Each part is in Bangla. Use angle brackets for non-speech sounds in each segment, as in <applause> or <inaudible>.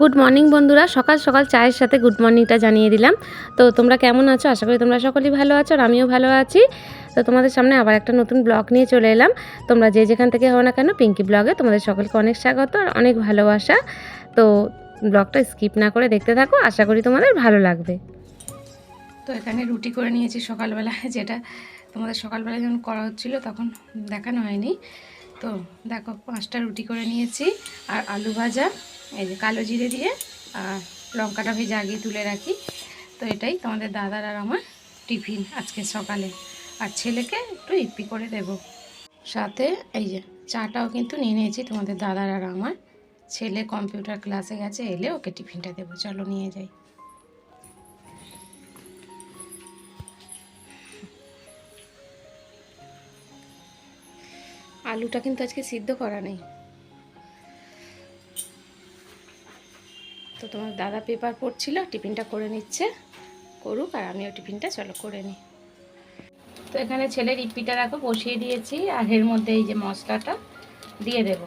গুড মর্নিং বন্ধুরা। সকাল সকাল চায়ের সাথে গুড মর্নিংটা জানিয়ে দিলাম। তো তোমরা কেমন আছো? আশা করি তোমরা সকলেই ভালো আছো আর আমিও ভালো আছি। তো তোমাদের সামনে আবার একটা নতুন ব্লগ নিয়ে চলে এলাম। তোমরা যে যেখান থেকে হও না কেন পিঙ্কি ব্লগে তোমাদের সকলকে অনেক স্বাগত আর অনেক ভালোবাসা। তো ব্লগটা স্কিপ না করে দেখতে থাকো। আশা করি তোমাদের ভালো লাগবে। তো এখানে রুটি করে নিয়েছি সকালবেলা, যেটা তোমাদের সকালবেলা যখন করা হচ্ছিল তখন দেখানো হয়নি। তো দেখো, পাঁচটা রুটি করে নিয়েছি আর আলু ভাজা। এই যে কালো জিরে দিয়ে আর লঙ্কাটা ভেজে আগে তুলে রাখি। তো এটাই তোমাদের দাদার আর আমার টিফিন আজকে সকালে। আর ছেলেকে একটু ইপি করে দেব। সাথে এই যে চাটাও কিন্তু নিয়ে নিয়েছি তোমাদের দাদার আর আমার। ছেলে কম্পিউটার ক্লাসে গেছে, এলে ওকে টিফিনটা দেবো। চলো নিয়ে যাই। আলুটা কিন্তু আজকে সিদ্ধ করা নেই। তো তোমার দাদা পেপার পড়ছিল টিফিনটা করে নিচ্ছে। করুক আর আমিও টিফিনটা চলো করে নিই। তো এখানে ছেলের ইপিটা রাখো বসিয়ে দিয়েছি। আর এর মধ্যে এই যে মশলাটা দিয়ে দেব।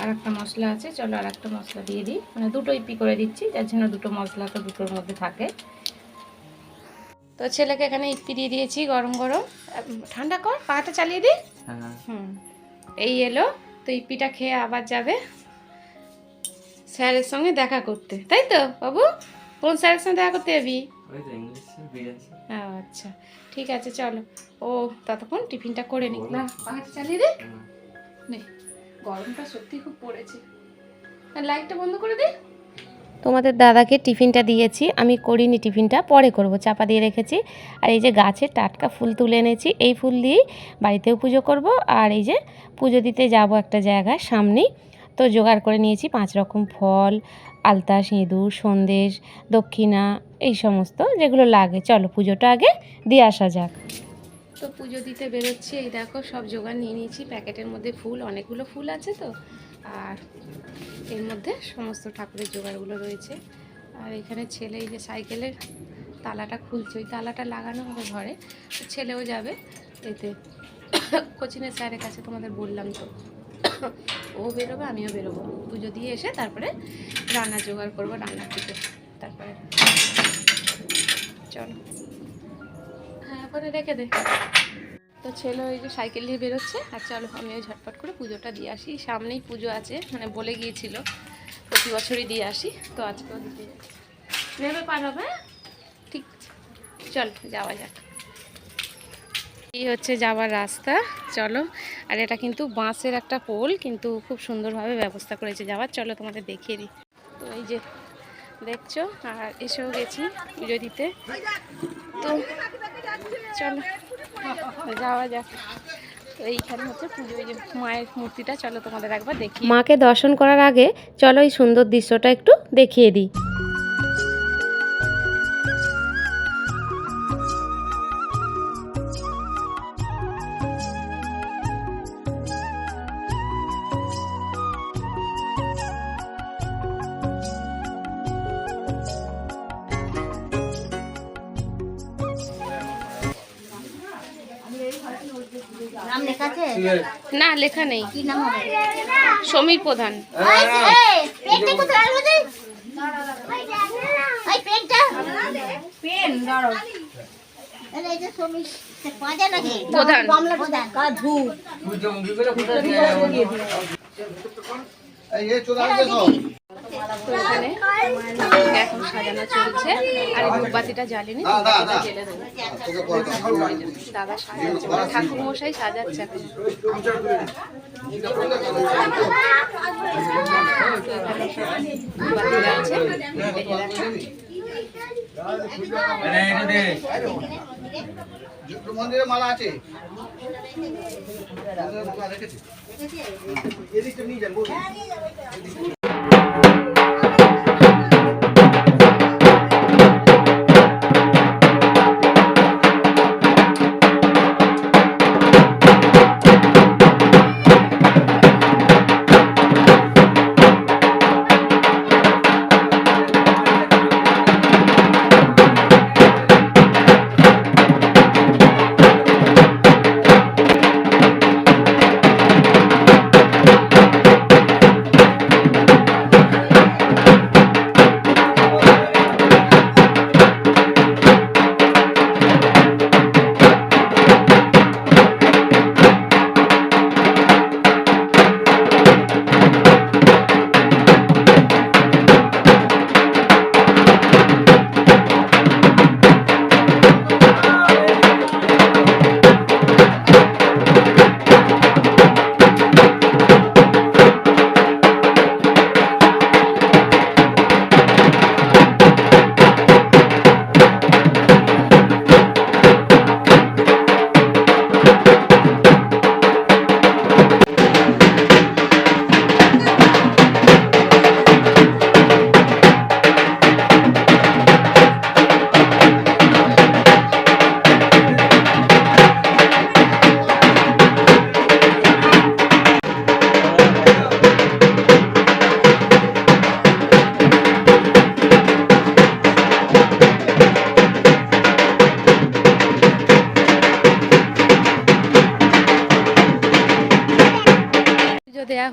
আর একটা মশলা আছে চলো আর একটা মশলা দিয়ে দিই। মানে দুটো ইপি করে দিচ্ছি যার জন্য দুটো মশলা তো দুটোর মধ্যে থাকে। তো ছেলেকে এখানে ইপি দিয়ে দিয়েছি গরম গরম। ঠান্ডা কর পাটা চালিয়ে দিই হুম এই এলো। তো ইপিটা খেয়ে আবার যাবে। স্যারের সঙ্গে দেখা করতে। তাই তো বাবু? কোন স্যারের সঙ্গে দেখা করতে যাবি? আচ্ছা। ঠিক আছে চলো। ও ততক্ষণ টিফিনটা করে নিক না। পাহাড় চালিয়ে দে। নে। গরমটা সত্যি খুব পড়েছে। আর লাইটটা বন্ধ করে দে। তোমাদের দাদাকে টিফিনটা দিয়েছি। আমি করিনি টিফিনটা পরে করব। চাপা দিয়ে রেখেছি। আর এই যে গাছের টাটকা ফুল তুলে এনেছি এই ফুল দিয়েই বাড়িতেও পুজো করব। আর এই যে পুজো দিতে যাব একটা জায়গায় সামনেই। তো জোগাড় করে নিয়েছি। পাঁচ রকম ফল, আলতা, সিঁদুর, সন্দেশ, দক্ষিণা, এই সমস্ত যেগুলো লাগে। চলো পুজোটা আগে দিয়ে আসা যাক। তো পুজো দিতে বেরোচ্ছি। এই দেখো সব জোগাড় নিয়ে নিয়েছি। প্যাকেটের মধ্যে ফুল, অনেকগুলো ফুল আছে তো। আর এর মধ্যে সমস্ত ঠাকুরের জোগাড়গুলো রয়েছে। আর এখানে ছেলে এই যে সাইকেলের তালাটা খুলছে। ওই তালাটা লাগানো হবে ঘরে। ছেলেও যাবে। এতে কোচিনের স্যারের কাছে তোমাদের বললাম তো। <laughs> ও বেরোবে, আমিও বেরোবো। পুজো দিয়ে এসে তারপরে রান্না জোগাড় করব রান্নার দিকে। তারপরে চলো। হ্যাঁ ওখানে রেখে দে। তো ছেলে ওই যে সাইকেল নিয়ে বেরোচ্ছে, আর চলো আমিও ঝটপট করে পুজোটা দিয়ে আসি। সামনেই পুজো আছে মানে বলে গিয়েছিল, প্রতি বছরই দিয়ে আসি, তো আজকেও দিতে নেবে পার হবে হ্যাঁ? ঠিক চল, যাওয়া যাক। এই হচ্ছে যাওয়ার রাস্তা, চলো। আর এটা কিন্তু বাঁশের একটা পোল, কিন্তু খুব সুন্দরভাবে ব্যবস্থা করেছে যাওয়ার। চলো তোমাদের দেখিয়ে দিই। তো এই যে দেখছ, আর এসেও গেছি পুজো দিতে। তো চলো যাওয়া যাক। তো এইখানে হচ্ছে পুজো যে মায়ের মূর্তিটা, চলো তোমাদের একবার দেখি মাকে দর্শন করার আগে চলো এই সুন্দর দৃশ্যটা একটু দেখিয়ে দিই। না লেখা নেই। কি সমীর প্রধান। প্রধান। তো এখানে সাজানো চলছে। আর ধূপবাতিটা জ্বালিনি। জেলে দেবো। পরে দেখাবো। দাদা সাজাচ্ছে। মানে ঠাকুর মশাই সাজাচ্ছে এখন। মন্দিরে মালা আছে এদিকটা নিয়ে যান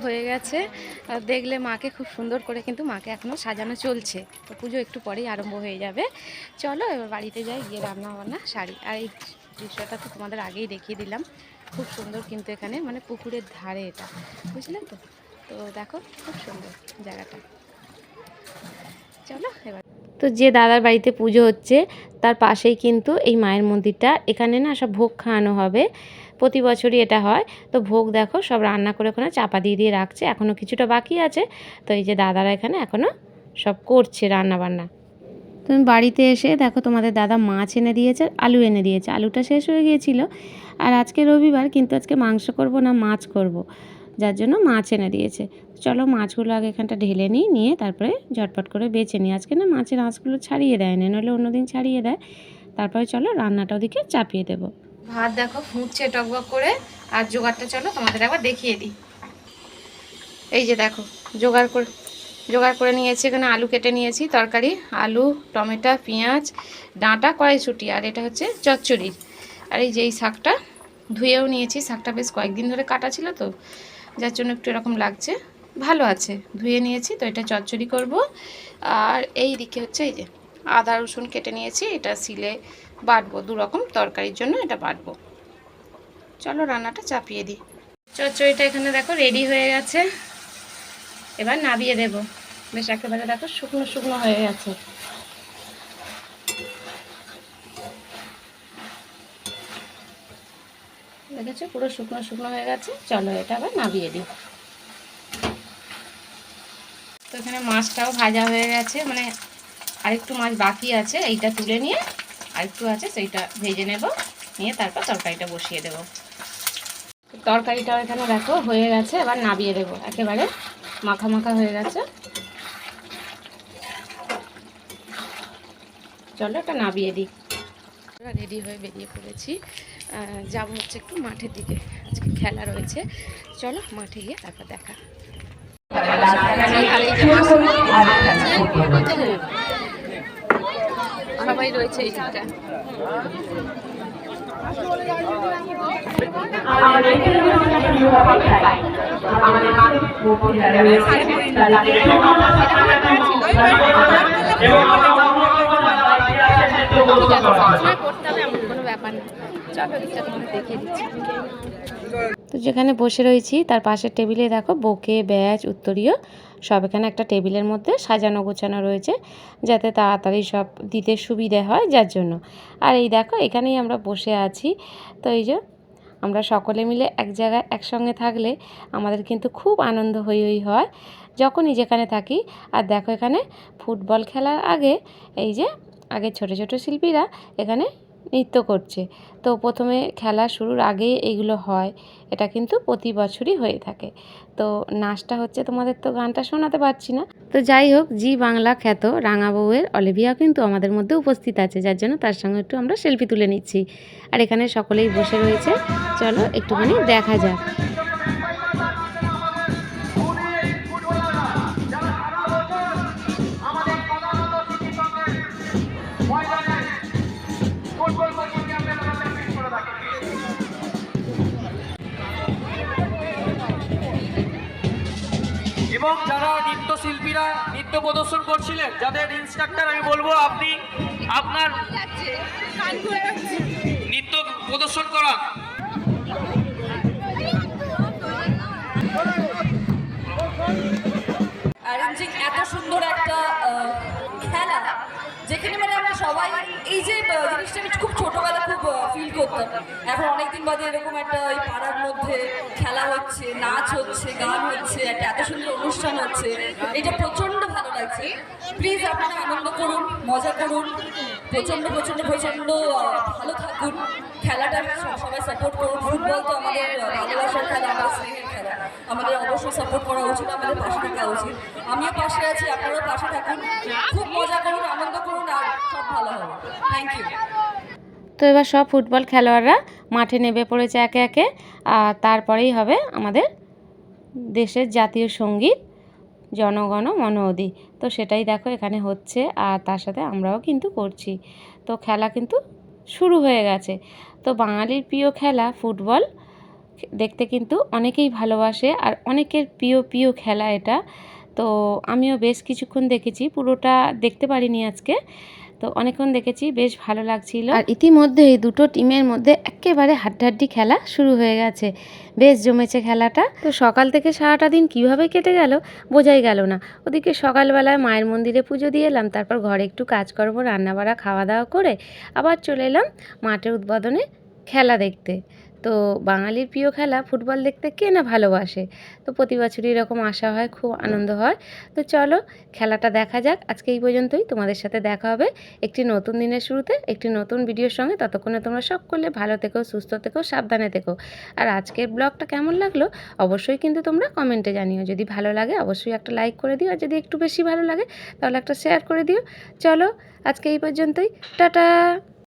বলুন গেছে। দেখলে মাকে খুব সুন্দর করে কিন্তু মাকে এখনও সাজানো চলছে। তো পুজো একটু পরেই আরম্ভ হয়ে যাবে। চলো এবার বাড়িতে যাই, গিয়ে রান্না বান্না শাড়ি আর এই দৃশ্যটা তো তোমাদের আগেই দেখিয়ে দিলাম। খুব সুন্দর কিন্তু এখানে মানে পুকুরের ধারে এটা বুঝলেন তো? তো দেখো, খুব সুন্দর জায়গাটা। চলো এবার। তো যে দাদার বাড়িতে পুজো হচ্ছে, তার পাশেই কিন্তু এই মায়ের মন্দিরটা। এখানে না সব ভোগ খাওয়ানো হবে। প্রতি বছরই এটা হয়। তো ভোগ দেখো, সব রান্না করে ওখানে চাপা দিয়ে দিয়ে রাখছে। এখনও কিছুটা বাকি আছে। তো এই যে দাদারা এখানে এখনও সব করছে রান্না বান্না তুমি বাড়িতে এসে দেখো তোমাদের দাদা মাছ এনে দিয়েছে, আলু এনে দিয়েছে। আলুটা শেষ হয়ে গিয়েছিল। আর আজকে রবিবার, কিন্তু আজকে মাংস করব না, মাছ করব। যার জন্য মাছ এনে দিয়েছে। চলো মাছগুলো আগে এখানটা ঢেলে নিই, নিয়ে তারপরে ঝটপট করে বেছে নিই। আজকে না মাছের আঁশগুলো ছাড়িয়ে দেয়, না নইলে অন্যদিন ছাড়িয়ে দেয়। তারপরে চলো রান্নাটা ওদিকে চাপিয়ে দেবো। ভাত দেখো ফুটছে টকবক করে, আর জোগাড়টা চলো তোমাদের একবার দেখিয়ে দিই। এই যে দেখো, জোগাড় করে জোগাড় করে নিয়েছি, এখানে আলু কেটে নিয়েছি, তরকারি, আলু, টমেটো, পেঁয়াজ, ডাঁটা, কড়াইশুঁটি, আর এটা হচ্ছে চচ্চড়ি। আর এই যে এই শাকটা, ধুয়েও নিয়েছি, শাকটা বেশ কয়েকদিন ধরে কাটা ছিল তো, যার জন্য একটু এরকম লাগছে। ভালো আছে, ধুয়ে নিয়েছি, তো এটা চচ্চড়ি করব। আর এই দিকে হচ্ছে এই যে আদা, রসুন কেটে নিয়েছি, এটা সিলে বাটবো দু রকম তরকারির জন্য এটা বাটবো। চলো রান্নাটা চাপিয়ে দিই। চচ্চড়িটা এখানে দেখো রেডি হয়ে গেছে। এবার নাবিয়ে দেব। বেশ একেবারে দেখো শুকনো শুকনো হয়ে গেছে। দেখেছ? পুরো শুকনো শুকনো হয়ে গেছে। চলো এটা আবার নাবিয়ে দিই। তো এখানে মাছটাও ভাজা হয়ে গেছে। মানে আরেকটু মাছ বাকি আছে এইটা তুলে নিয়ে আরেকটু আছে সেইটা ভেজে নেব নিয়ে তারপর তরকারিটা বসিয়ে দেব। তরকারিটাও এখানে দেখো হয়ে গেছে এবার নাবিয়ে দেব একেবারে মাখা মাখা হয়ে গেছে। চলো এটা নাবিয়ে দিই। রেডি হয়ে বেরিয়ে পড়েছি। যাব হচ্ছে একটু মাঠের দিকে আজকে খেলা রয়েছে। চলো মাঠে গিয়ে তারপর দেখা। সবাই রয়েছে এই দিকটা সবসময় করতে হবে এমন কোনো ব্যাপার না। চলো দেখিয়ে দিচ্ছি। তো যেখানে বসে রয়েছি, তার পাশের টেবিলে দেখো বোকে, ব্যাচ, উত্তরীয় সব এখানে একটা টেবিলের মধ্যে সাজানো গোছানো রয়েছে, যাতে তাড়াতাড়ি সব দিতে সুবিধে হয় যার জন্য। আর এই দেখো, এখানেই আমরা বসে আছি। তো এই যে, আমরা সকলে মিলে এক জায়গায় একসঙ্গে থাকলে আমাদের কিন্তু খুব আনন্দ হই হই, হয়, যখনই যেখানে থাকি। আর দেখো এখানে ফুটবল খেলার আগে, এই যে, আগে ছোট ছোট শিল্পীরা এখানে নৃত্য করছে। তো প্রথমে খেলা শুরুর আগে এইগুলো হয়, এটা কিন্তু প্রতি বছরই হয়ে থাকে। তো নাচটা হচ্ছে তোমাদের তো গানটা শোনাতে পারছি না। তো যাই হোক, জি বাংলা খ্যাত রাঙা বউয়ের অলিভিয়া কিন্তু আমাদের মধ্যে উপস্থিত আছে, যার জন্য তার সঙ্গে একটু আমরা সেলফি তুলে নিচ্ছি। আর এখানে সকলেই বসে রয়েছে। চলো একটুখানি দেখা যাক। এবং যারা নৃত্যশিল্পীরা নৃত্য প্রদর্শন করছিলেন, যাদের ইনস্ট্রাক্টর আমি বলব, আপনি আপনার নৃত্য প্রদর্শন করা। এত সুন্দর একটা খেলা, যেখানে মানে এই যে জিনিসটা আমি খুব ছোটবেলা খুব ফিল করতাম। এখন অনেকদিন বাদে এরকম একটা ওই পাড়ার মধ্যে খেলা হচ্ছে, নাচ হচ্ছে, গান হচ্ছে, একটা এত সুন্দর অনুষ্ঠান হচ্ছে। এটা প্রচণ্ড ভালো লাগছে। প্লিজ আপনারা আনন্দ করুন, মজা করুন। প্রচণ্ড প্রচণ্ড প্রচণ্ড ভালো থাকুন। খেলাটা সাপোর্ট করুন। ফুটবল তো আমাদের ভালোবাসার খেলা আমাদের স্নেহের খেলা। আমাদের অবশ্যই সাপোর্ট করা উচিত, আমাদের পাশে থাকা উচিত। আমিও পাশে আছি, আপনারাও পাশে থাকুন। খুব মজা করুন, আনন্দ করুন, আর সব ভালো হবে। থ্যাংক ইউ তো এবার সব ফুটবল খেলোয়াড়রা মাঠে নেমে পড়েছে একে একে, আর তারপরেই হবে আমাদের দেশের জাতীয় সংগীত, জনগণ মন অধি তো সেটাই দেখো এখানে হচ্ছে, আর তার সাথে আমরাও কিন্তু করছি। তো খেলা কিন্তু শুরু হয়ে গেছে। তো বাঙালির প্রিয় খেলা ফুটবল, দেখতে কিন্তু অনেকেই ভালোবাসে আর অনেকের প্রিয় প্রিয় খেলা এটা। তো আমিও বেশ কিছুক্ষণ দেখেছি, পুরোটা দেখতে পারিনি আজকে। তো অনেকক্ষণ দেখেছি বেশ ভালো লাগছিল। আর ইতিমধ্যে এই দুটো টিমের মধ্যে একেবারে হাড্ডাহাড্ডি খেলা শুরু হয়ে গেছে। বেশ জমেছে খেলাটা। তো সকাল থেকে সারাটা দিন কীভাবে কেটে গেল বোঝাই গেল না। ওদিকে সকালবেলায় মায়ের মন্দিরে পুজো দিয়ে এলাম তারপর ঘরে একটু কাজ করব রান্নাবাড়া খাওয়া দাওয়া করে আবার চলে এলাম মাঠের উদ্বোধনে খেলা দেখতে। তো বাঙালির প্রিয় খেলা ফুটবল দেখতে কে না ভালোবাসে? তো প্রতি বছরই এরকম আসা হয়, খুব আনন্দ হয়। তো চলো, খেলাটা দেখা যাক। আজকে এই পর্যন্তই। তোমাদের সাথে দেখা হবে একটি নতুন দিনের শুরুতে, একটি নতুন ভিডিওর সঙ্গে। ততক্ষণে তোমরা সব করলে ভালো থেকো, সুস্থ থেকো, সাবধানে থেকো। আর আজকের ব্লগটা কেমন লাগল? অবশ্যই কিন্তু তোমরা কমেন্টে জানিও। যদি ভালো লাগে, অবশ্যই একটা লাইক করে দিও। আর যদি একটু বেশি ভালো লাগে, তাহলে একটা শেয়ার করে দিও। চলো, আজকে এই পর্যন্তই। টাটা!